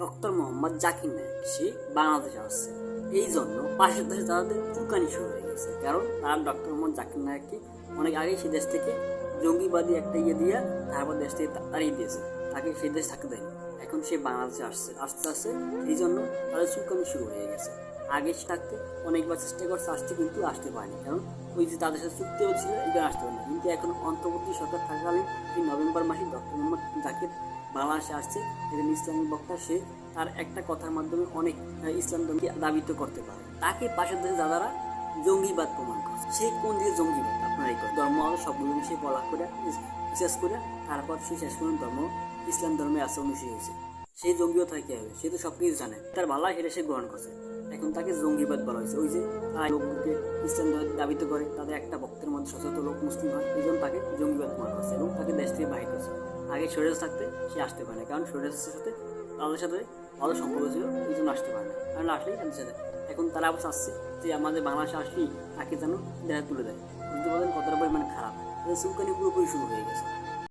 Doctor Mohammad Zakir Naik, সে বাংলাদেশে আসছে। এই জন্য পাশের দেশে তাদের চুকানি শুরু হয়ে গেছে। কারণ তারা ডক্টর মোহাম্মদ জাকির নায়ককে অনেক আগেই সে দেশ থেকে জঙ্গিবাদী একটা ইয়ে দিয়ে তারপর দেশ থেকে তাড়িয়ে দিয়েছে। তাকে সে দেশ থাকতে এখন সে বাংলাদেশে আসছে, আসতে আসছে। এই জন্য তাদের চুকানি শুরু হয়ে গেছে। আগে থাকতে অনেকবার চেষ্টা করছে আসতে কিন্তু আসতে পারেনি। কারণ ওই যে তাদের সাথে চুক্তি হচ্ছিল এটা আসতে পারেনি। কিন্তু এখন অন্তর্বর্তী সরকার থাকাকালীন এই নভেম্বর মাসে ডক্টর মোহাম্মদ জাকির বাংলাদেশে আসছে। একজন ইসলামী বক্তা, সে তার একটা কথার মাধ্যমে অনেক ইসলাম ধর্মকে দাবিত করতে পারে। তাকে পাশের দেশে দাদারা জঙ্গিবাদ প্রমাণ করছে। সে কোন দিকে জঙ্গিবাদ? আপনার এই ধর্ম আলো সবগুলো সে বলা করে বিশ্বাস করে, তারপর সে শেষ পর্যন্ত ধর্ম, ইসলাম ধর্মে অনুষ্ঠিত হয়েছে সে জঙ্গিও থাকে, সে তো সব কিছু জানে। তার ভালো সেটা সে গ্রহণ করছে। এখন তাকে জঙ্গিবাদ বলা হয়েছে। ওই যে তারা লোককে ইসলাম দাবিত করে, তাদের একটা ভক্তের মধ্যে সচেতন লোক মুসলিম হয়, এই জন্য তাকে জঙ্গিবাদ প্রমাণ করছে এবং তাকে দেশ থেকে বাহির করছে। আগে শরীর থাকতে সে আসতে পারে কারণ শরীরের সাথে তাদের সাথে ভালো সম্পর্ক ছিল, এই জন্য আসতে পারে না। কারণ আসলেই তাদের সাথে। এখন তারা অবশ্য আসছে যে আমাদের বাংলাদেশে আসলেই তাকে যেন দেহা তুলে দেয়। বুঝতে পারলেন কতটা পরিমাণে খারাপ। চুলকানি পুরোপুরি শুরু হয়ে গেছে।